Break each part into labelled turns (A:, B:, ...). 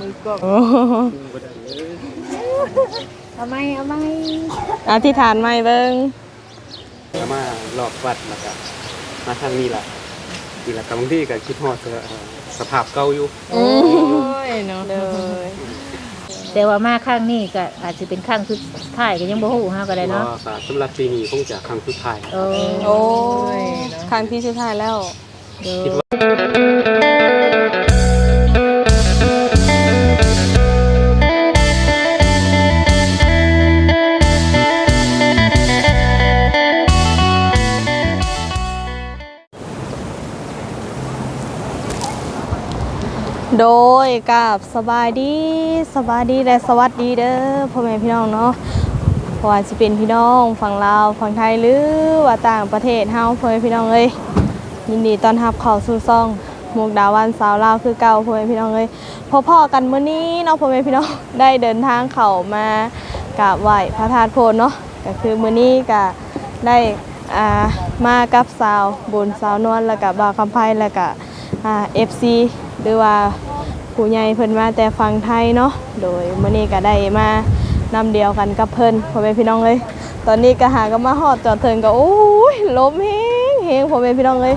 A: มือกล้อง
B: โอ้
A: บ่ได้เลย
C: เอาไหมเอาไหม
B: อธิษฐานใหม่เบิ่ง
A: แล้วมาหลอกวัดแล้วก็มาทางนี้ล่ะนี่ล่ะกับบางทีก็คิดฮอดเอ่อสภาพเก่าอยู่
B: โอ้ยเนาะเลย
C: แต่ว่ามาครั้งนี้ก็อาจจะเป็นครั้งสุดท้ายก็ยังบ่ฮู้ฮะก็ได้
A: ก็
C: เนาะ
A: สำหรับปีนี้คงจะครั้งสุดท้าย
C: โอ้
B: โอ้ยครั้งที่สุดท้ายแล้ว
C: เด้
A: คิด
C: อ
A: ว่า
B: โดยกับสบายดีสบายดีและสวัสดีเด้อพ่อแม่พี่น้องเนาะเพราะว่าจะเป็นพี่น้องฝั่งลาวฝั่งไทยหรือว่าต่างประเทศเฮาพ่อแม่พี่น้องเอ้ยยินดีต้อนรับเข้าสู่ซ่องมุกดาวันสาวลาวคือเก่าพ่อแม่พี่น้องเอ้ยพอพ่อกันมื้อนี้เนาะพ่อแม่พี่น้องได้เดินทางเข้ามากราบไหว้พระธาตุโพนเนาะก็คือมื้อนี้ก็ได้อ่ามากับสาวบุญสาวนวลแล้วก็บ่าวคำไพ่แล้วก็อ่า FC หรือว่าผู้ใหญ่เพิ่นมาแต่ฝั่งไทยเนาะโดยมื้อนี้ก็ได้มานำเดียวกันกับเพิ่นพ่อแม่พี่น้องเลยตอนนี้ก็หาก็มาฮอดจอดเทิงก็โอ้ยลมเฮงเฮงพ่อแม่พี่น้องเลย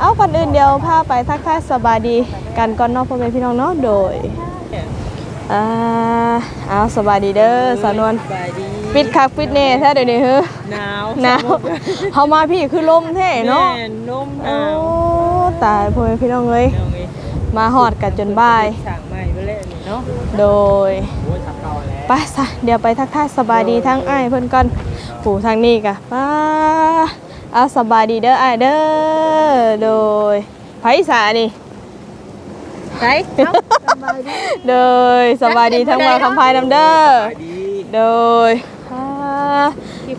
B: เอาก่อนอื่นเดียวพาไปทักทายสบายดีกันก่อนเนาะพ่อแม่พี่น้องเนาะโดยอ่าเอาสบายดีเด้อสาวนวล
D: สบายดี
B: ปิดคักปิดแน่แท้เดี๋ยวนี้เฮ้อ
D: หนาว
B: หนาวเฮามาพี่คือลมแท้เนาะ
D: แม่นมห
B: โอ้
D: นาว
B: ตายพ่อแม่พี่น้องเลย
D: เอาไง
B: มาฮอดกันจนบ่าย
D: สั่งใหม่ไปแล้วนี่เนาะ
B: โดย
A: โอ้ยทับเก่าแล้ว
B: ไปซะเดี๋ยวไปทักทายสบายดีทั้งอ้ายเพิ่นก่อนผู้ทางนี้กะป้าเอาสบายดีเด้ออ้ายเด้อโดยไผสานี่
C: ไปเนาะ
B: โดยสบายดีทั้งว่าคำพายนำเด้อ
A: ไปดี
B: โดยอ่า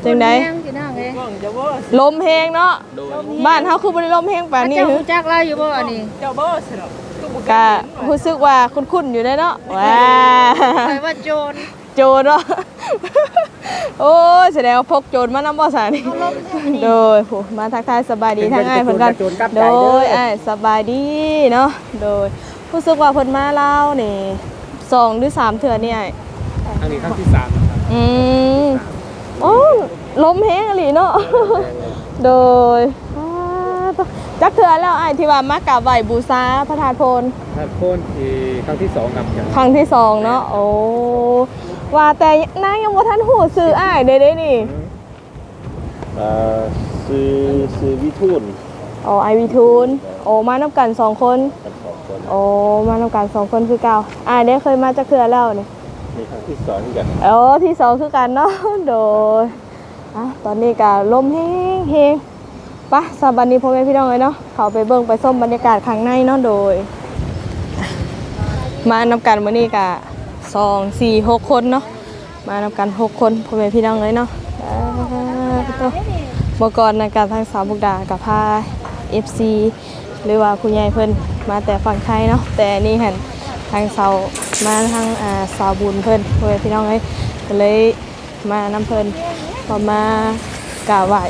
B: จังได๋
C: ยังสิน้องเอ้ย
D: ว่างจะบ่
B: ลมแฮงเนาะ
A: โดย
B: บ้านเฮาคือบ่ได้ลมแฮงปานนี้
C: เจ้า
B: หึ
C: รู้จักเราอยู่บ่อันนี้
D: เจ้าบ่สิเนาะก็บ่
B: กะรู้สึกว่าคุ้นๆอยู่ได้เนาะว้า
C: ใครว่าโจร
B: โจรเนาะโอ้ยแสดงว่าพกโจรมานำบ่สานี่โดยผู้มาทักทายสบายดีทางอ้ายเพิ่นกัน
A: โจรกลับใจ
B: โด
A: เด้อ
B: ยอ้ายสบายดีเนาะโดยรู้สึกว่าเพิ่นมาลาวนี่สองหรือสามเทื่อนี่อ้าย
A: ครั้งนี้ครั้งที่สามนะครับ
B: อืมโอ้ลมแห้งอีหลีเนาะโดยอ่า จักเทื่อแล้วอ้ายที่ว่ามากราบไหว้บูชาพระธาตุโพน
A: ถ้าโคนที่ครั้งที่สองครับอย่าง
B: ครั้งที่สองเนาะโอ้ว่าแต่นางยังบ่ทันฮู้ชื่ออ้ายเด้เด้นี่
E: เอ่อซื้อซื้อวิทูล
B: อ๋อไอวีทูนโอ้มานํกันสองคน
E: กันสองคน
B: โอ้มาทำการสองคนคือเก่าอ่าได้เคยมาจากเครือแล้วนี่
E: นี่ครั้งที่สองกัน
B: โอ้ที่สองคือกันเนาะโดยอะตอนนี้ก็ลมแห้งเฮง ปะสบันนี้พ่อแม่พี่น้องเลยเนาะเขาไปเบิ่งไปส้มบรรยากาศข้างในเนาะโดย มานำกันมื้อนี้ก็สองสี่หกคนเนาะมานำกันหกคนพ่อแม่พี่น้องเลยเนาะอ่าเมื่อก่อนในการทางสาวบุกดากับพา FC หรือว่าคุณยายเพิ่นมาแต่ฝั่งไทยเนาะแต่นี่เห็นทางสาวมาทางอ่าสาวบุญเพิ่นพ่อแม่พี่น้องเอ้ยก็เลยมานำเพิ่นพอมากราบไหว้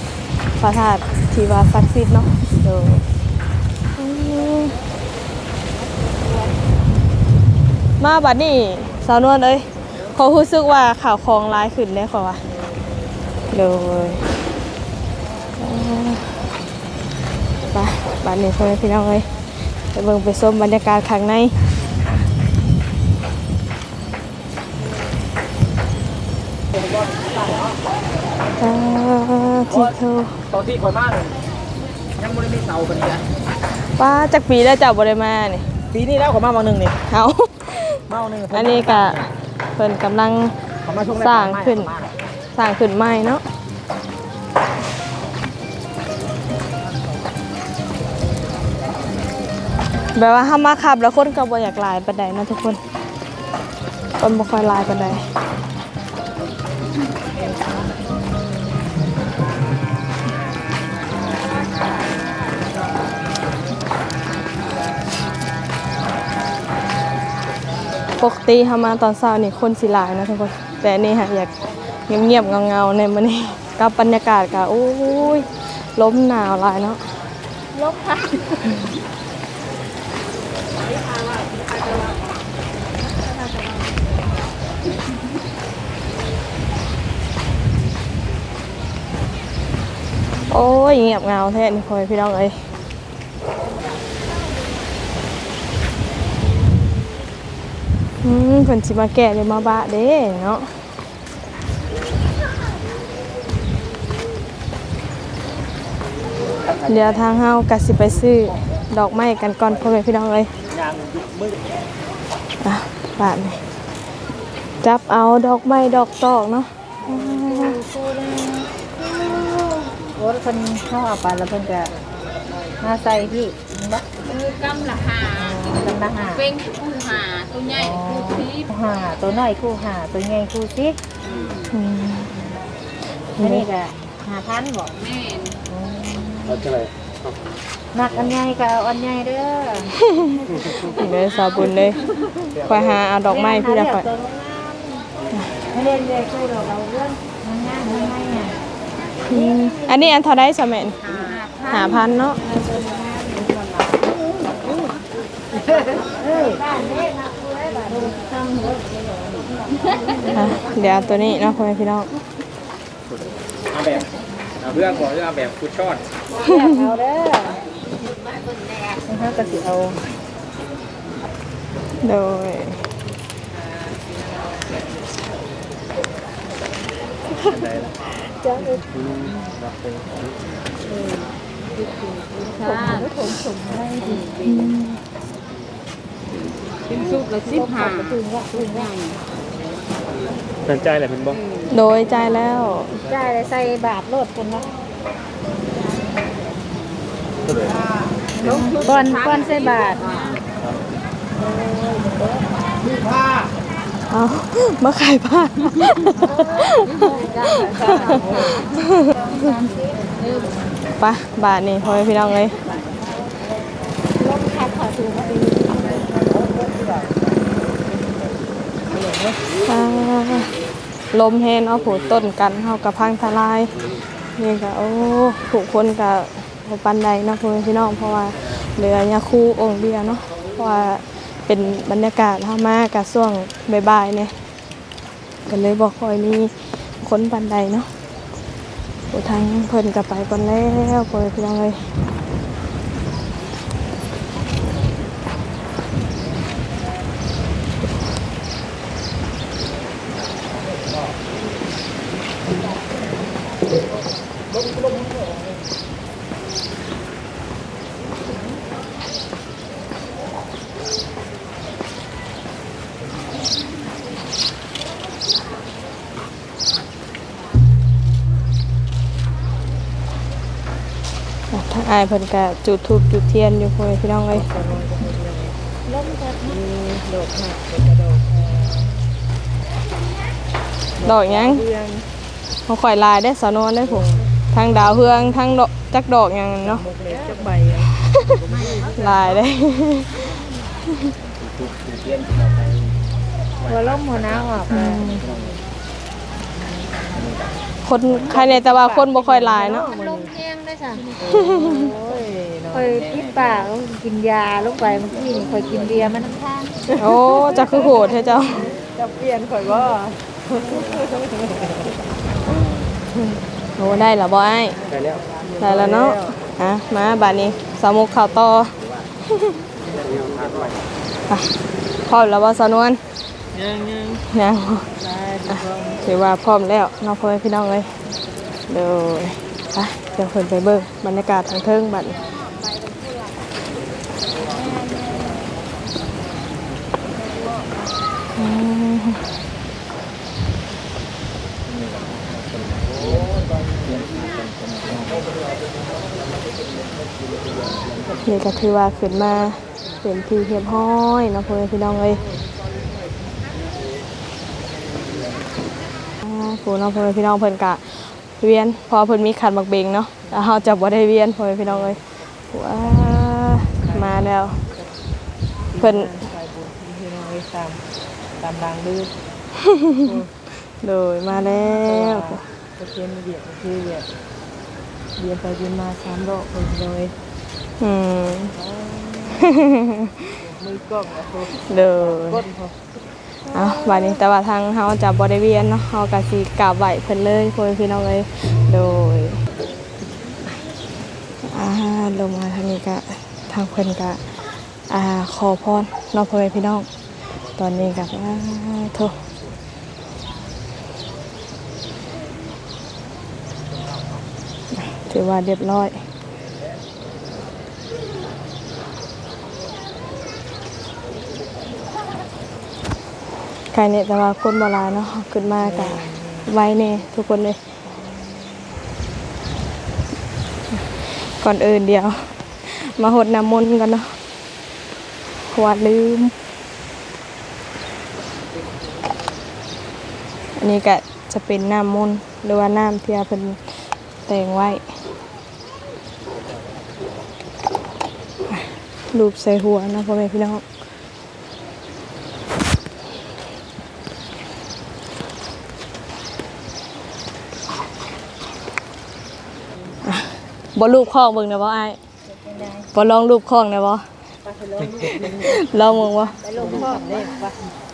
B: พระธาตุ ที่ว่าศักดิ์สิทธิ์เนาะโดยอืมมาบัดนี้สาวนวลเอ้ยเขารู้สึกว่าข่าวคลองร้ายขึ้นได้ขอว่าโดยไปบ้านนี้พ่อแม่พี่น้องเลยไปเบิ่งไปชมบรรยากาศข้างใน อ่าที่เธอ
A: ตอนที่คนมาเลยยังไม่ได้มีเสาคนนี้นะ
B: ป้าจักปีแล้วเจ้าบ่ได้มานี่
A: ปีนี้แล้วเขามาวันหนึ่งนี่
B: เอา
A: มาวันหนึ่ง
B: อันนี้ก็เพิ่นกำลัง
A: เขามาช่วงแรก
B: สร้างขึ้นสร้างขึ้นใหม่เนาะแบบว่าถ้ามาขับแล้วคนก็บ่อยากหลายปานใดนะทุกคน คนบ่ค่อยหลายปานใด ปกติทามาตอนเช้านี่คนสิหลายนะทุกคน แต่นี่ฮะอยากเงียบๆเงาๆในมันนี่กับบรรยากาศกับโอ้ยล้มหนาวหลายเนาะ
C: ลมค่ะโอ้
B: ยเงียบเงาแท้นี่คอยพี่น้องเอ้ อืมเพิ่นสิมาแก้เลยมาบะเด้เนาะเดี๋ยวทางเฮาก็สิไปซื้อดอกไม้กันก่อนพ่อแม่พี่น้องเอ้ยอะบาทนี่จับเอาดอกไม้ดอกตอกเนาะ
C: โอ้เพิ่นเข้าเอาไปแล้วเพิ่นก็มาใส่พี่บ่
F: คือกำละหา
C: กำลังหา
F: เป็นผู้หา ตัวใหญ่ผู้ที
C: คู่หาตัวน้อยคู่หาตัวใหญ่คู่สิ
B: อืม
C: อันนี้ก็หาพันบ่
F: แม่น
A: เอาเท่าไหร่เอา
C: นักอันใหญ่ก็เอาอันใหญ่เด้อ
B: เลยสาบุญเลยคอยหาเอาดอกไม้พี่ละคอย
C: ไม่เล่นเลยช่วยเราเราเรื่องมันง่ายมันง่ายอะ
B: อืมอันนี้อันเท่าไดสะแม่นหาพันเนาะ อะเดี๋ยวเอาตัวนี้เนาะพ่อแม่พี่น้อง
A: เอาแบบเอาเรื่องก่อนเรื่องเอาแบบฟุตช็อต
C: เอาเด้อเขาก็สิเอา
B: โดย
F: เป็นสุกละสิบหาตัวใหญ่
A: สนใจอะไรเป็นบ่
B: โดยใจายแล้ว
C: ได้เลยใส่บาทโลดคนเนาะก้อนก้อนใส่บาท
B: เอามาขายผ้าไปะบาทนี่พ่อแม่พี่น้องเลยอ่าลมแห้งเอาผูต้นกันเฮากระพังทลายนี่ก็โอ้ผูกคนกับปันใดนะพ่อแม่พี่น้องเพราะว่าเหลือยาคูองค์เดียเนาะเพราะว่าเป็นบรรยากาศเฮามากับช่วงบ่ายๆเนี่ยก็เลยบอกคอยมีคนปันใดเนาะผู้ทางเพิ่นก็ไปก่อนแล้วพ่อแม่พี่น้องเลย อายเพิ่นก็จุดทูบจุดเทียนอยู่พ่อแม่พี่น้องเอ้ยดอกหยังเขาข่อยลายได้สาวนวลได้ผมทางดาวเฮืองทางดอกจักดอกหยังเนาะ
D: จักใบ
B: ลายได้
C: หัวล้มหัวหน้าออกเลย
B: คนใครในแต่ว่าคนบ่ค่อยหลายเนาะ
F: ลมแห้งได้จ้ะ
D: โอ้ยเนาะ
C: คอยพิษปากกินยาลงไปเมื่อกี้นี่คอยกินเบียร์มันน้ำท่าง
B: โอ้จะคือโหดเท่าเจ้า
D: จะเปลี่ยนข่อยว่า
B: โอ้ได้ละบ่ไอ้าย
A: ได้แล้ว
B: ได้แล้วเนาะอะมาบาดนี้สามุกข่าวต่อ
A: เนี่ยทานไป
B: อะพร้อมแล้วบ่สาวนวล
D: ยังยัง
B: ยัง
D: ได้ถูกต้อง
B: ถือว่าพร้อมแล้วเน้องพ่อแม่พี่น้องเลยเดี๋ยว ไปเดี๋ยวเพิ่นไปเบิ่งบรรยากาศทางเทิงบัดนี่ก็คือว่าขึ้นมาเป็นที่เรียบร้อยเนาะพ่อแม่พี่น้องเลยอ่าผู้น้องพ่อแม่พี่น้องเพิ่นกะ เวียนเพอเพิ่นมีขันบักเบงเนาะแล้วเฮาจะบ่ได้เวียนพ่อแม่พี่น้องเอ้ยว้ามาแล้วเพิ่น
D: ใส่บุญพี่น้องไว้ตามตามรางดื้อ
B: โดยมาแล้ว
D: ก็เทียนเบียดก็คือเบียดเบียดไปเบียนมาสามดอกคนเลย
B: อืม
D: มือกล้องอะพวก
B: โดย
D: ก้นพอ
B: เอาบัดนี้แต่ว่าทางเฮาจะบ่ได้เวียนเนาะเฮาก็สิกราบไหว้เพิ่นเลยพ่อพี่น้องเอ้ยโดยลงมาทางนี้ก็ทางเพิ่นก็อ่าขอพรเน้องพ่อแม่พี่น้อง ตอนนี้ก็อ่าโทถือว่าเรียบร้อย ครเนี่ยแต่ว่าคนโบราณเนาะขึ้นมากันไว้เนี่ยทุกคนเลยก่อนอื่นเดียว มาหดน้ำมนต์กันเนาะขวาลืม อันนี้ก็จะเป็นน้ำมนต์หรือว่าน้ำที่เป็นแต่งไว้รูปใส่หัวนะพ่อแม่พี่น้อง บ่รูปคล้องเบิ่งนะบ่อ้ายบ่ลองรูปคล้องนะบ่ลองมึงบ่
C: ไปลงพ่อเด้ว่า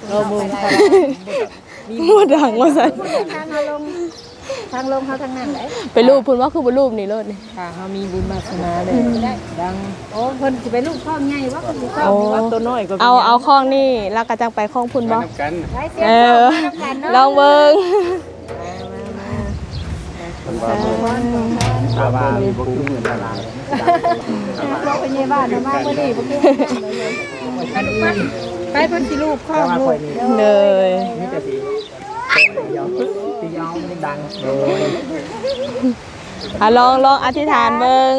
D: เรามึง
B: บ่ดังว่าซั่น
C: ทางเขาลงทางลงเขาทางนั้นได้
B: ไปรูปเพิ่นว่าคือบ่รูปนี่โลดนี่
D: ค่ะเขามีบุญวาสนาเลยดัง
C: โอ้เพิ่นสิไปลูกพ่อใหญ่ว่าเพิ่นสิเข้า
B: โอ้
D: ว่าตัวน้อยก็
B: เอาเอาคล้องนี่แล้วก็จังไปคล้องพุ่นบ่
A: มาทำกัน
C: ไว้เสีย
B: เอ
C: เจ้า
B: อ
C: มาทำกันเนาะ
B: ลองเบิ่ง
E: ตาบ้ามีบ่คือเหมือนดารา
C: พ่อเป็นยายบ้านมาบ่ดีบ่คือไปเพิ่นสิลูกพ่อลูก
B: เลย
E: นี่จะสิเดียวตีเอามันดังโอ้ย
B: อะลองลองอธิษฐานเบิ่ง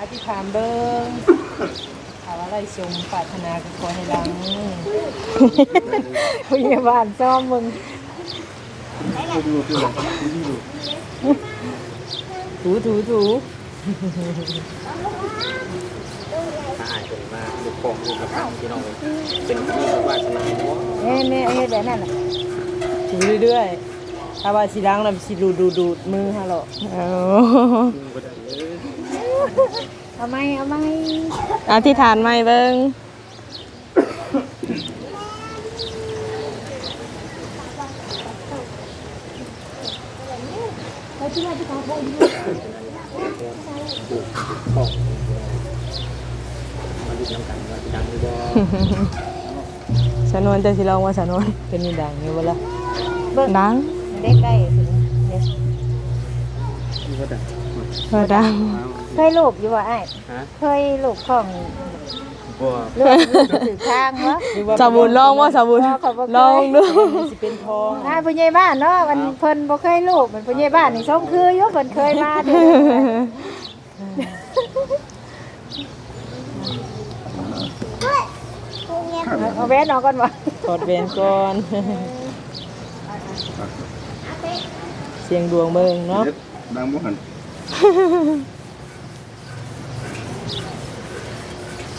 D: อธิษฐานเบิ้งถามว่าอะไรชมปรารถนาก็ขอให้ดัง
C: พยาบาลซ้อมมึง
D: ถูถูถู
A: ถ้าอายเป็นมาลูกของลูกกระตังพี่น้องเลยเป็นที่วาสนาเนาะ
C: เอ้แม่เฮ็ดแบบนั้นน่ะ
D: ถูเรื่อยๆถ้าว่าสิดังแล้วสิดูดูดูดมือฮะหรอ
B: เอา
A: บ่ได้เลย
C: เอาไหมเอาไหม
B: อธิษฐานใหม่เบิ่ง
A: มาดูน้ำกันว่า สิดังหรือบ่
B: สนวนจะสิลองว่าสนวน
D: เป็นนี่ดังอยู่บ่ล่ะ
B: ดัง
C: เด็กได้เด้อ
A: บ่ดัง
B: บ่ดัง
C: เคยลูกอยู่บ่อ้าย
A: ฮะ
C: เคยลูกของ
A: บ่
C: เรื่องถือทางวะ
B: สาบุญลองว่าสาบุญลองดู
D: สิเป็นทอง
C: อ่าผู้ใหญ่บ้านเนาะมันเพิ่นบ่เคยลูกมันผู้ใหญ่บ้านนี่ส่งคืออยู่เพิ่นเคยมาเด้เอาแว่นออกก่อนวะ
D: ถอดแหวนก่อน เสียงดวงเบิ่งเนาะ
E: ดังบ่หัน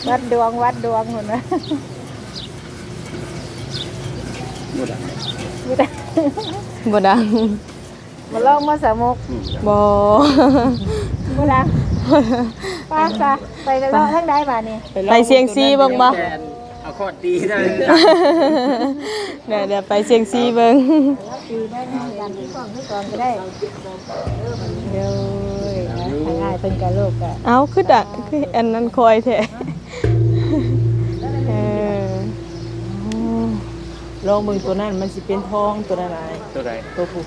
C: วัดดวงวัดดวงพุ่นนะ
E: บ่ดัง
C: มีแต่
B: บ่ดัง
C: มาลองมาสมุก
B: บ่
C: บ่ล่ะป้าซะไปกันเลาะทางใดบ้านนี่
B: ไปเสียงซีเบิ่งบ่
A: แกนเอาข้อดีได้
B: เดี๋ยวเดี๋ยวไปเสียงซีเบิ่ง
C: ปีได้กันที่ก่อนที่ก่อนก็ได้เด้อทางอ้ายเพิ่นก็ลูกก็
B: เอาคือดังคืออันนั้นคอยแท้
D: ลองเบิ่งตัวนั้นมันสิเป็นทองตัวนั้นอะไร
A: ตัวใด
D: ตัวผู้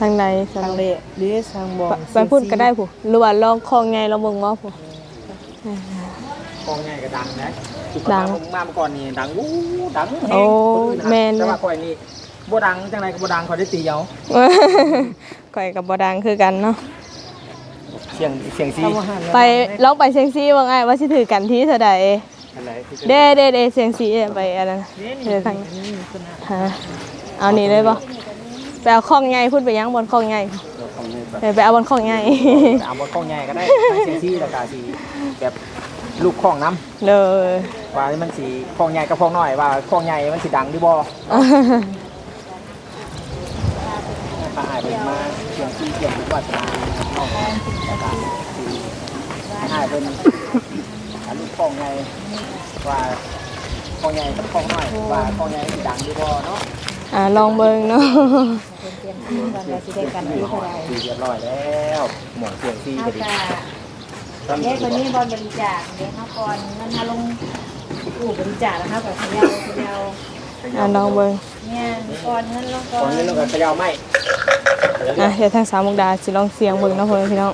B: ทางใดส
D: ทาง
B: นุก
D: เละหรือทางบ่อง
B: ไปพูดก็ได้ผู้หรือว่าลองคองไงลองเบิ่งบ่ผู้
G: กองใหญ่ก็ดังนะ
B: ดัง
G: ผมมาเมื่อก่อนนี่ดังวู้ดัง
B: โอ้
G: แฮงคนอื่นนะ
B: แม่น
G: แต่ว่าคอยนี่บ่ดังจังไรก็บ่ดังคอยได้ตีเอา
B: ก่อยกับบ่ดังคือกันเนาะ
G: เสียงเสียงซี
D: เอามาหั่นแล้ว
B: ไปลองไปเสียงซีว่าไงว่าสิถือกันที่เท่าใด
A: อันไหนที่จะ
B: เด้เด้เด้เสียงซีไปอันนั้นเด้ทางฮะเอานี่เลยบ่ไปเอาข้องใหญ่พูดไปยังบนข้องใหญ่
A: เราของให้ไป
B: เออไปเอาบนข้องใหญ่
G: แต่เอาบทกองใหญ่ก็ได้ทั้งเสียงซีแล้วก็สีแบบลูกของน้
B: เลยำ
G: ว่ามันสีคองใหญ่กับคองน้อยว่าคองใหญ่มันสิดังหรือบ่ถ้าหายไปมาเสียงซีเสียงวาสนาน้องแล้วก็สีหายเป็นอัน ลูกคองใหญ่ว่าคองใหญ่กับคองน้อยว่าคองใหญ่สิดังหรือบ่เนาะ
B: อ่าลองเบิ่งเนาะ
C: เตรียมทีกันว่าสิได้กันที่เท่าใด
G: ดีเรียบร้อยแล้วหมองเสียงซี
C: เอา
G: ก็ดี
C: กะเด็กคนนี้บอลบริจาคเด็กเขาก่อนเงินมาลงกู้บริจาคแล้วครับแบบเขยาเขยา
B: อะน้องเบิ่ง
C: เนี่ยก่อนเงินลงก่อ
G: ก่อน
C: น
G: นี้เราก็เขย่าไม้
B: อะเดี๋ยวทางสามมุกดาสิลองเสียงเบิ่งเนาะพ่อแม่พี่น้อง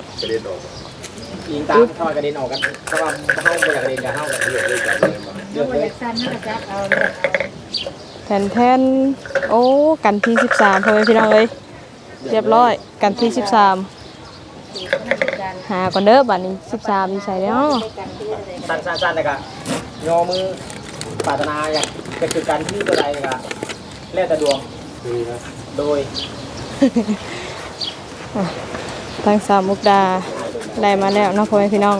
G: ยิงตามเข้ามากระเด็นออกกันเพราะว่าเข้าไปกระเด็นกับเข้ากันเลือกเลยกันเลื
C: ลู
G: อก
C: ก
G: เล
C: อยยากสั้นน่าจะเอาเลือกเอา
B: แทนแทนโอ้กันที่13พ่อแม่พี่น้องเอ้ยเรียบร้อยกันที่13
C: สูตรเขาทำการ
B: หาก่อนเด้อบัดนี้13นี่ใส่แล้ว
C: ในการที่อะไร
G: สั้นสั้นๆเลยก็ยอมือปรารถนาอยากจะคือการที่ตัวใดก็แล้วแต่ดวง
A: นี่นะ
G: โดย
B: ทางสามมุกดา ได้มาแล้วเนาะพ่อแม่พี่น้อง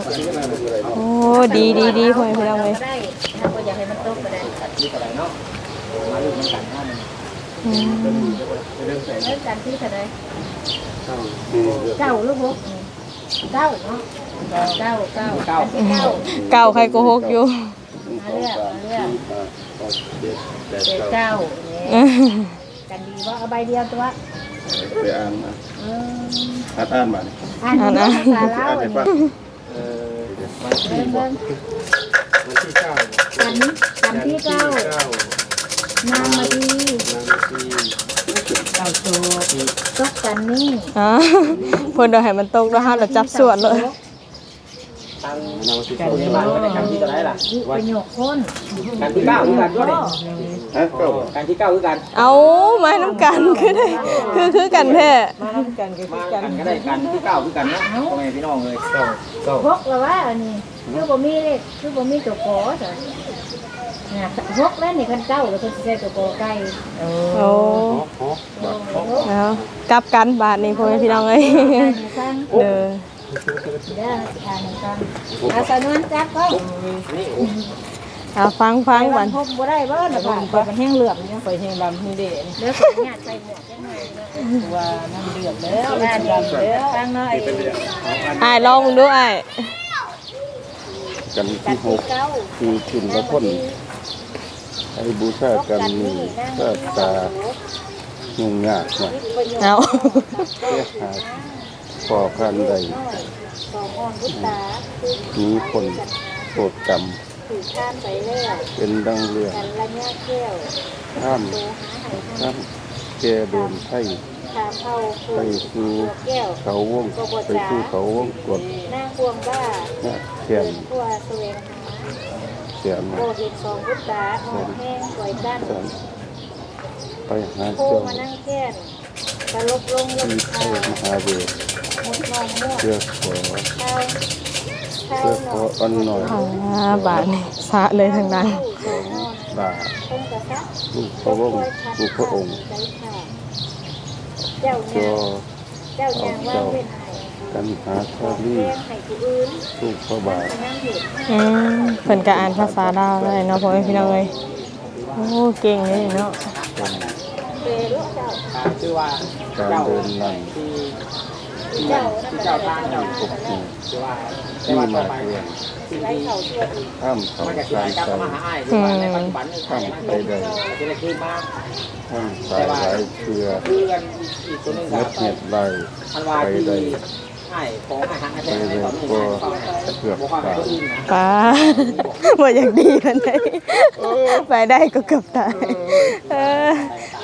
B: โอ้ดีดีดีพ่อแม่พี่น้องเลย
C: ก็ได้ถ้าก็อยากให้มันตกก็ได้
G: ที่ตัวใดเนาะมาลุ้นกันเนาะมัน
B: อืม
C: เริ่มการที่เท่าไหร่
A: เข้า
C: เก้าลูกหกเก้าเนาะเก้าเก้า
G: เก้า
C: อันที่เก้า
B: เก่าใครโกหกอยู่
C: มาเลือกมาเลือก
A: เจ็ดแปด
C: เจ็ด
A: เก้า
C: เก้าเนี่ยกันดีว่าเอาใบเดียวตัว
E: ไปอ่านมา
C: เออ
E: อ่านอ่านมาดิ
C: อ่านภาษาลาว
E: อ่านให้ฟัง
A: เออ
C: เริ่มเริ่ม
A: วันที่เก้า
C: กันกันที่เก้า
A: เก้านา
C: งมาดี
A: นางที่
C: เก้าโตตกกันนี่
B: อ่าเพิ่นเดี๋ยวให้มันตกแล้วฮะเราจับส่วนเลย
G: ทาง
A: นางที่
G: การ
A: สอง
G: ที่บ้านก็ได้การที่ตัวใดล่ะ
C: วิประโยคคน
G: การที่เก้าคือกันด้วย
E: ฮะเก้า
G: การที่เก้าคือกัน
B: เอามาน้ำกันคือได้คือคือกันแท้
D: มาทำกันก็คื
G: มา
D: อกัน
G: กันก็ได้การที่เก้าคือกันเนาะพ่อแม่พี่น้องเลยเก้าเก้า
C: พกแล้วว่าอันนี้คือบ่มีเลขคือบ่มีตัวกอจ้ะเนี่ยพกแล้วนี่คันเก้าแล้วคนสิใช้ตัวกอไก่
D: โอ้
B: โอ้
A: โอ้โห
B: เอากลับกันบาทนี้พ่อแม่พี่น้องเอ้ย
C: ฟัง
B: เด้อ
C: เด้ออ่านให้ฟังอาสานวนจับก็
G: นี่
B: เอาฟังฟัง
C: วั
B: บั
C: น
B: น
C: พบบ่ได้บ่น่ะค่ะเปิดมันแห้งเหลืองเนี่ย
D: ไปแห่งลำนี่เด้นี่
C: เด้อขออนุญาตใส่หมวกจังหน่อยนะ
D: ว่าน้ำเดือดแล้ว
C: ด้านนี้เด้อฟังหน่อย
B: อ้ายลองมึงดูอ้าย
E: กัน
C: กั
E: ที่
C: น
E: ห
C: ที่
E: ก
C: เก้า
E: คือจุลละพ้นให้บูชากันมีชาตายุ่งยากหน่อย
B: เอา
E: แก้หาก่อการใด
C: สองอ่อนพุทธาคือ
E: มีคนโปรดกรรม
C: ถือข้ามไปแล้ว
E: เป็นดังเรื่อง
C: กันละยะแก้ว
E: ข้าม
C: โตหาไหทาง
E: ข้ามแกโดนไถ่
C: ตามเฮาคู
E: ไปคือ
C: ตัวแก้ว
E: เขาวงไปคือเขาวงกด
C: นางพวงบ้า
E: เนี่ยแขน
C: พัวแสวงหา
E: แขน
C: โบเห็นสองพุทธาอ่อนแห้งปล่อยกั้น
E: แขนไปหา
C: โค
E: เจ้า
C: มานั่งแค้นตลบลงลง
E: ที่
C: ขา
E: เข้ามหาเวท
C: หมดนองมั่ว
E: เพื่อขอ
C: ข้าวข้าว
E: เพื่อ
C: หน
E: ข
C: อ
E: อนอ่อนหน่อย
B: อ่าบาทนี้สะเลยทางนั้น
C: สองนอน
E: บาท
C: ต้นกระซับ
E: ลูกพระวงศ์ลูกพระองค์
C: เจ้า
E: ก็
C: นางเจ้านางว่างเว้นให้
E: กันหาชา
C: แพ
E: ลี
C: งให้ผู้อื่น
E: ลูกพระบาท
C: นั่งอยู่
B: อืมเพิ่นก็อ่านภาษาดาวได้เนาะพ่อแม่พี่น้องเอ้ยโอ้เก่งเลยเนาะ
C: เปรู้เจ้า
G: ชื่อว่า
E: การ
G: เจ้า
E: เดินนั่ง
G: ที่
C: เจ้า
G: ที่เจ้าทางเจ้า
E: ปกติ
G: ชื่อว่า
E: ที่มาเรียน
G: สิ่ง
C: ไล่
G: ที่
C: เขาตัวอีก
E: ข้ามเขา
G: มันจะ
E: สา
G: ขาย
E: ย
G: กลับ
E: ใส
G: มาหาอ้ายหรือว่าในปัจจุบันนี่ขายมันจะได้คืนมา
E: ข้ามสายหลายเชือ
G: คือกันอีกตัวหนึง
E: เม็
G: ก็
E: ดเห็ดไหล
G: อันว่าที่อ้ายของอาหารอาหารในตอนนี้นะก็บอกว่าตัวอื่นนะ
B: ป้า บ่อยากดีมันได้ไปได้ก็เกือบตายเออ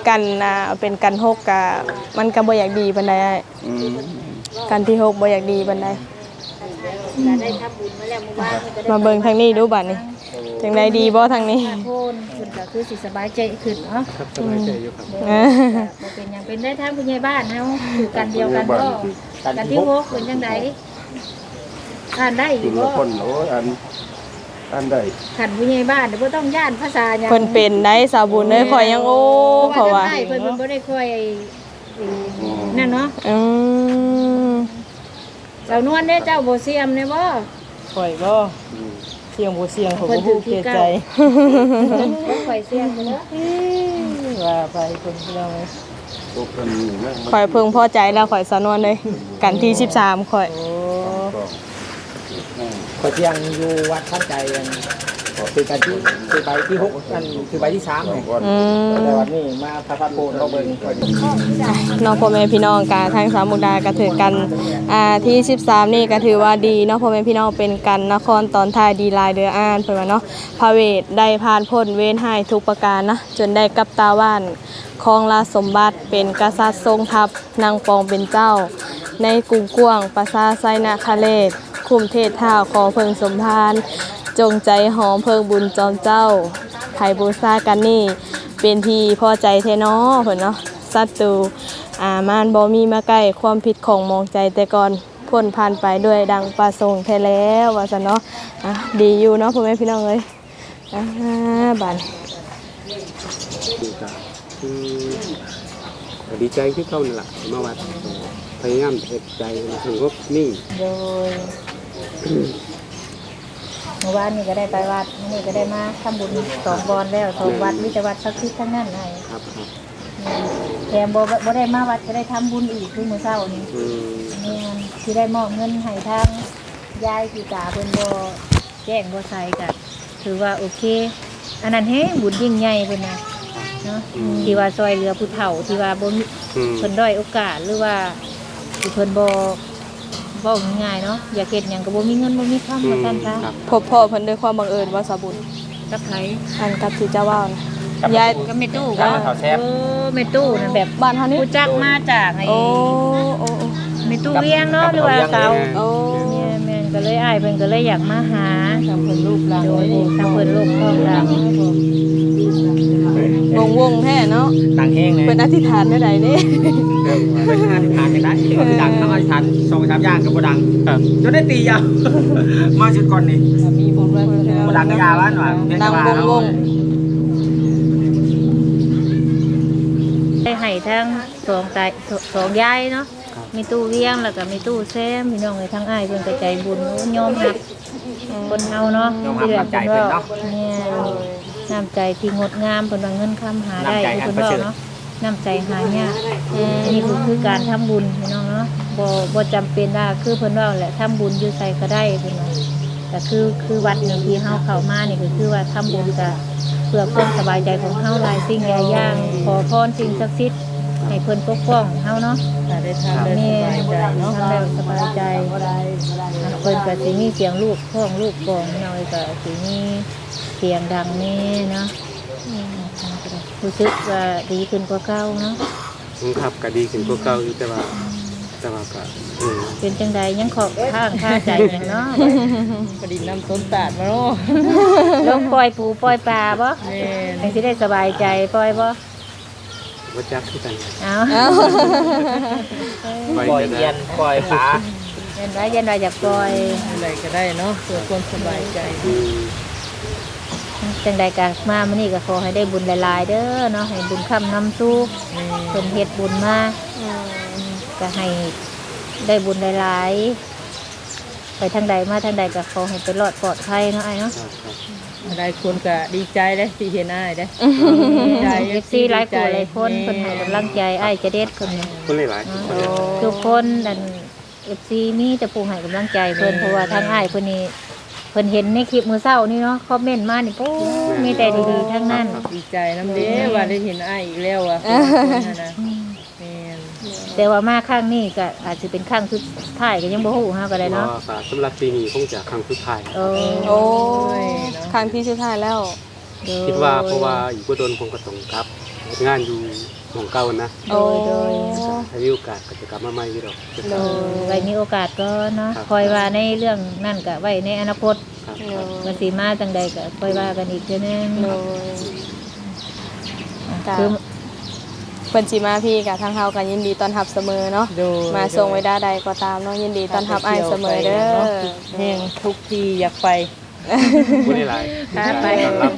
B: กันอ่าเป็นกันหกกะมันก็บ่อยากดีปานใดอ้าย
E: อืม
B: กันที่หกบ่อยากดีปานใด
C: จะได้ทำบุญมาแล้วเมื่อวานก็ได้
B: มาเบิ่งทางนี้ดูบัดนี้จังไดดีบ่ทางนี้
C: โทนคุณก็คือสิสบายใจขึ้นเนาะ
A: ครับสบายใจอยู่ครับ
B: เออ
C: บ่เป็นหยังเป็นได้ทางผู้ใหญ่บ้านเฮาคือกันเดียวกัน
E: บ้าน
C: ก็
E: ที่
C: กันที่หกเป็นจังไดอ่านได้อ
E: จุ
C: ยู่
E: ล
C: บ่
E: พ้นโอ้ยอันอันใด
C: ขันผู้ใหญ่บ้านเดี๋ยวบ่ต้องย่านภาษาหยัง
B: เพิ่นเป็นได้สาวบุญเอ้ยข่อยยังโอ้เพราะว่า
C: ได้เพิ่นเพิ่นบ่ได้ค่อย นั่นเนาะ
B: อืม
C: เจ้านวลเด้เจ้าบ่เสียมเด้บ่
D: ข่อยบ่เสียงบ่เสียงเขาบ่ฮู้เกลียดใจ
C: บ่ค่อยเสียมเด้อ
D: ว่าไปคนพี่น้องเอ้ย
E: ตกกันนี่นะ
B: ข่อยเพิ่งพอใจแล้วข่อยสะนวนเลยกันที่13ข่อย
D: โอ้
E: ก็
G: ขอเที่ยงอยู่วัดท่านใจกัน คือการที่คือใบที่หกอันคือใบที่สามไง
B: อืม
G: แต่วันนี้มาพระพัดโพนเราเบิ่งก่อน
B: น้องพ่อแม่พี่น้องกาทางสามมุกดาก็ถือกันอ่าที่ 13 นี่ก็ถือว่าดีเนาะพ่อแม่พี่น้องเป็นกันนครตอนท้ายดีหลายเดืออ่านเพิ่นว่าเนาะพระเวทได้ผ่านพ้นเว้นให้ทุกประการนะจนได้กลับตาว่านครองราชสมบัติเป็นกษัตริย์ทรงทัพนางปองเป็นเจ้า ในกรุงกวางปราสาทไซนาคาเลศคุมเทศท่าขอเพิงสมภาร จงใจหอมเพิงบุญจอมเจ้าไทยบูซากันนี่ เป็นที่พอใจแท้เนาะเพิ่นเนาะศัตรูอ่ามานบ่มีมาใกล้ความผิดของมองใจแต่ก่อนพ้นผ่านไปด้วยดังประสงค์แท้แล้วว่าซั่นเนาะอะดีอยู่เนาะพ่อแม่พี่น้องเอ้ยอ่าบัด
A: ดีก็คือก็ดีใจที่เขานี่แหละมาวัดพยายามเฮ็ดใจให้สงบนิ่ง
C: โดยเมื่อวานนี่ก็ได้ไปวัดมื้อนี่ก็ได้มาทำบุญสองบอนแล้วสองวัดมีแต่วัดศักดิ์สิทธิ์ทั้งนั้นไง
A: ครับครับ
C: แถมบ่บ่ได้มาวัดก็ได้ทำบุญอีกคือมื้อเช้านี้
A: อืม
C: แม่นที่ได้มอบเงินให้ทางยายกีตาเพิ่นบ่แจ้งบ่ใส่ก็ถือว่าโอเค อันนั้นแฮงบุญยิ่งใหญ่เพิ่นน่ะเนาะที่ว่าซอยเหลือผู้เฒ่าที่ว่าบ่มี
A: อืม
C: เพิ่นด้อยโอกาสหรือว่าที่เพิ่นบ่ บ่ง่ายๆเนาะอยากเฮ็ดหยังก็บ่มีเงินบ่มีคำว่าซั่นซะ
A: ครับ
B: พบพ่อเพิ่นด้วยความบังเอิญว่าสาบุญ
C: กับไผ
B: อันกับที่เจ้าว่าวนะยาย
C: ก็แม่ตู้
G: ครั
C: ก็
G: บเขาแซ่บ
C: โอ้แม่ตู้นั่นแบบ
B: บ้านเฮานี่
C: ผู้จักมาจากไอ้
B: โอ้โอ้โอ้
C: แม่ตู้เวียงเนาะหรือว่าเก่า
B: โอ้
C: เนี่ยแม่น ก็เลยอ้ายเพิ่นก็เลยอยากมาหา
D: ทำเพิ่นรูปร่าง
C: โดย
D: ไว้นี่
C: ทางเพิ่นลูกครองเรา
B: วงวงแท้เนาะ
G: ดังแห้งเลย
B: เป็นอธิษฐานได้ใดเด้
G: ไม่ใช่อธิษฐานอย่างนั้นที่ว่าดังทั้งอธิษฐานสองสามอย่างก็บ่ดัง
A: ครับ
G: จนได้ตีเอามาชุดก่อนนี่
D: มีบุญไว้เพิ่น
G: บ่ดังก็ยาบ้านว่าเพียง
B: ดั
G: แต่
B: ง
G: ว่าว
B: งวง
C: ได้ให้ทั้งสองตายสองยายเนาะ มีตู้เวียงแล้วก็มีตู้แซมพี่น้องเลยทั้งอ้ายเพิ่นก็ใจบุญโอ้ยอมรับคนเฮาเนาะที่แบบเพิ่นว่าเนี่ยน้ำใจที่งดงามเพิ่นว่าเงินคำหาได้ที่เพิ่นว่าเนาะน้ำใจหายาก
B: อืม
C: นี่คือคือการทำบุญพี่น้องเนาะบ่บ่จำเป็นว่าคือเพิ่นว่าแหละทำบุญอยู่ใส่ก็ได้เพิ่นว่าแต่คือคือวัดหนึ่งที่เฮาเข้ามานี่ก็คือว่าทำบุญก็เพื่อความสบายใจของเฮาหลายสิ่งหลายอย่างขอพรสิ่งศักดิ์สิทธิ์ ให้เพิ่นปกป้องเฮาเนาะ
D: ถ้าได้ทำได้
C: แม่
D: สบายใจเนาะ
C: ทำแล้วสบายใจอะเพิ่นก็สิมีเสียงลูกพ้องลูกกองหน่อยก็สิมีเสียงดังแน่เนาะอืมรู้สึกว่าดีขึ้นกว่าเก่าเนาะ
A: ผมขับก็ดีขึ้นกว่าเก่าอยู่แต่ว่าแต่ว่าก็อืม
C: เป็นจังใดยังขอบข้างค่าใจอย่างเนาะ
D: พอดีน้ำต้นตาดมาเนาะ
C: ลงปล่อยปูปล่อยปลาบ่
D: แม่น
C: ให้สิได้สบายใจปล่อยบ่
A: บ่จักคือกัน
C: เอา
A: ไป
G: ปล่อย
A: ก็ได้
G: เย็นปล่อยปลา
C: เย็นไว้เย็นไว้อยากปล่อย
D: อะไรก็ได้เนาะเพื่อความสบายใจ
A: อืม
C: จังใดก็มามื้อนี้ก็ขอให้ได้บุญหลาย ๆ เด้อเนาะให้บุญค้ำนำสู้
D: แม่
C: เพิ่นเฮ็ดบุญมาก็ให้ได้บุญหลาย ๆ ไปทางใดมาทางใดก็ขอให้ไปรอดปลอดภัยเนาะไอ้เนาะ
A: ครับครับ
D: หลายคนก็ดีใจเด้ที่เห็นอ้ายเด้ใจ
C: เอฟซีหลายคนหลายคนเพิ่นให้กำลังใจไอ้ายจะเด็ดเพิ่นเนี่ย
A: คนหลายๆคนเนี่ย
C: ทุกคนนั่นเอฟซีมีแต่ผู้ให้กำลังใจเพิ่นเพราะว่าทางอ้ายเพิ่นนี่เพิ่นเห็นในคลิปมื้อเช้านี่เนาะคอมเมนต์มานี่โอ้มีแต่ดีๆทั้งนั้น
D: ดีใจน้ำเด้ว่าได้เห็นอ้ายอีกแล้วอะคนนั้นนะแม่น
C: แต่ว่ามาครั้งนี้ก็อาจจะเป็นครั้งสุดท้ายก็ยังบ่ฮู้เฮาก็ได้
A: ว่า
C: เนาะ
A: ก็สำหรับปีนี้คงจะครั้งสุดท้าย
C: โอ้
B: โอ้ครั้งที่สุดท้ายแล้ว
A: คิดว่าเพราะว่าอีกบ่โดนผมก็ต้องกลับเฮ็ดงานอยู่หม่องเก่านะ
B: โอ้
A: ถ้ามีโอกาสก็จะกลับมาใหม่อยู่ดอก
C: โดไว้มีโอกาสก็เนาะ
A: ครับ
C: คอยว่าในเรื่องนั่นก็ไว้ในอนาคต
A: ครับ
B: โด
C: ว่าสิมาจังใดก็คอยว่ากันอีกเทื่อนึง
B: โดจ้ะ
C: คือ
B: เพิ่นสิมาพี่กับทางเฮาก็ยินดีต้อนรับเสมอเนาะ
D: โดย
B: มาส่งไว้ด้าใดก็ตามเนาะยินดีต้อนรับอ้ายเสมอเด้อ
D: แห่งทุกทีอยากไป
A: ผู้หลาย
C: พาไป
A: รับ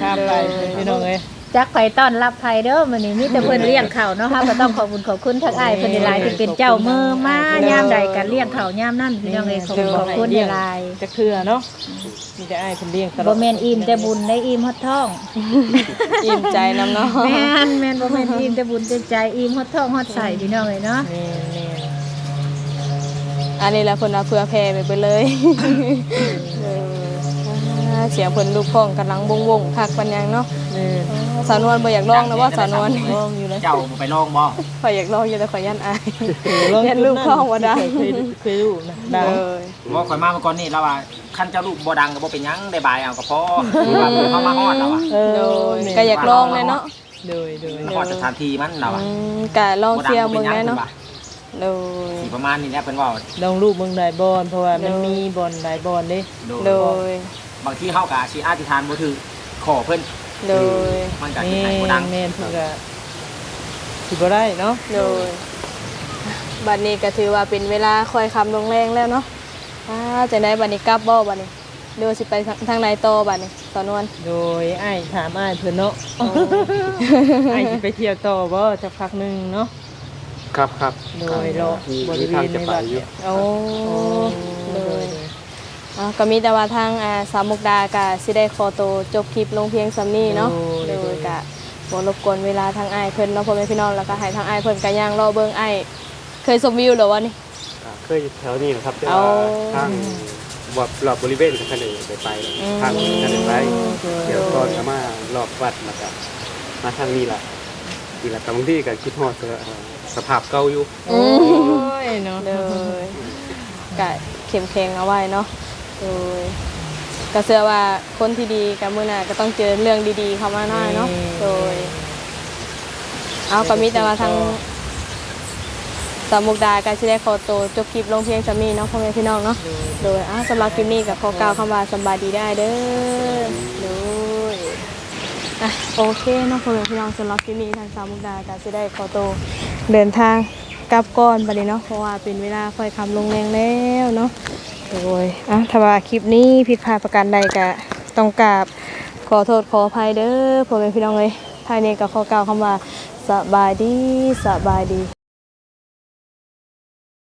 D: ข้ามไปพี่น้องเอ้ย
C: จักไปต้อนรับไผเด้อมื้อนี้มีแต่เพิ่นเลี้ยงข้าวเนาะค่ะก็ต้องขอบคุณขอบคุณทั้งอ้ายเพิ่นหลายๆที่เป็นเจ้ามือมายามใดก็เลี้ยงข้าวยามนั้นพี่น้องเอ้ยขอบคุณขอบคุณหลาย
D: จะเคลือเนาะมีแต่อ้ายเพิ่นเลี้ยงตลอ
C: บ่
D: ด
C: แม่นอิ่มแต่บุญได้อิ่มฮอดท้อง
B: อิ่มใจน้ำเนาะ
C: แม่นแม่นบ่แม่นอิ่มแต่บุญแต่ใจอิ่มฮอดท้องฮอดใส่พี่น้องเอ้ยเนาะ
D: แม่นแม่น
B: อันนี้แหละเพิ่นว่าเพื่อแผ่ไปเบิดเลย เออเสียงเพิ่นลูกพ้องกันหลังวงวงๆคักปันยังเนาะ
D: แม่น
B: สาวนวลบ่อยากลองนะว่าสาวนวล
D: ลองอยู่นะ
G: เจ้าบ่ไปลองบ่
B: ข่อยอยากลองอยู่แต่ข่อยยันอาย
D: เออลอง
B: เรียนลูกพ้องบ่ได้
D: เคยเคยรู้นะดัง
B: เลย
G: บ่ข่อยมาเมื่อก่อนนี่แล้วว่าคันเจ้าลูกบ่ดังก็บ่เป็นหยังได้บายเอาก็พอว่าเพิ่นเข้ามาฮอดแล้วอะ
D: เออ
B: โดย
D: แม่น
B: ก็อยากลองเลยเนาะ
D: โดยโดย
G: ฮอดสถานที่มันแล้ว
B: อื
G: อะ
B: มก็ลอง
G: บ่ดั
B: เชียร์
G: บ่
B: มึ
G: ป็
B: ง
G: หยั
B: แน่
G: พิ่
B: เนาะ
G: ว่
B: โดย
G: สิประมาณนี้แหละเพิ่นเว่า
D: ลองรูปเมืองหลายบอลเพราะว่ามันมีบอลหลายบอลเด้
G: โด
B: โด
G: ย
B: ย
G: บางทีเฮาก็สิอธิษฐานบ่ถือขอเพิ่น
B: โดย
G: มันก็สิ
D: แม่
G: ให้บ่ดัง
D: นแม่นเพิ่นก็สิบ่ได้เนาะ
B: โดยบัดนี้ก็ถือว่าเป็นเวลาคอยคำลงแรงแล้วเนาะอ่าจะได้บัดนี้กลับบ่บัดนี้หรือว่าสิไปทางทางไหนต่อบัดนี้สาวนวล
D: โดยอ้ายถามอ้ายเพิ่นเนาะอ้ายสิไปเที่ยวต่อบ่สักพักหนึงเนาะ
A: ครับครับ
D: โดยรอบ
A: มี
D: บ
A: มี
D: ริเว
A: ทาง
D: ณ
A: จะ
D: ใน
A: ไป
D: วัด
A: อยู่
D: เนี่ย
B: โอ้
D: โอ้
B: เล
D: โด
B: ย
D: ย
B: อะ ก็มีแต่ว่าทางอ่าสามมุกดากะสิได้ขอตัวจบคลิปลงเพียงซ้ำนี้เนาะโดยกะบ่รบกวนเวลาทางอ้ายเพิ่นเนาะพ่อแม่พี่น้องแล้วก็ให้ทางอ้ายเพิ่นก็ย่างรอเบิ่งอ้ายเคยชมวิวเหรอวะนี่
A: อ่าเคยอยู่แถวนี้นะครับแต่
B: เอา
A: ว่าทางรอบรอบบริเวณทะเลไปไปทางทะเลไปเดี๋ยวก่อนก็มารอบวัดแล้วก็มาทางนี้ล่ะนี่ล่ะแต่บางทีก็คิดฮอดเอ่อสภาพเก่าอยู่
D: โอ้ยเนาะ
B: เลยกะเข้มแข็งเอาไว้เนาะ โดยก็เชื่อว่าคนที่ดีกับมื้อหน้าก็ต้องเจอเรื่องดีๆเข้ามาหน่อยเนาะโดย เอาก็มีแต่ว่าทางสามมุกดาการแสดงขอตัวจบคลิปลงเพียงสามีเนาะพ่อแม่พี่น้องเนาะ โดยอะสำหรับคลิปนี้กับขอกล่าวคำว่าสำบายดีได้เด้อโดยอะโอเคเนาะพ่อแม่พี่น้องสำหรับคลิปนี้ทางสามมุกดาการแสดงขอตัวเดินทางกลับก่อนบัดนี้เนาะเพราะว่าเป็นเวลาค่อยคำลงแรงแล้วเนาะ โดยอะถ้าว่าคลิปนี้ผิดพลาดประการใดก็ต้องกราบขอโทษขออภัยเด้อพ่อแม่พี่น้องเลยภายในกับขอกล่าวคำว่าสบายดีสบายดี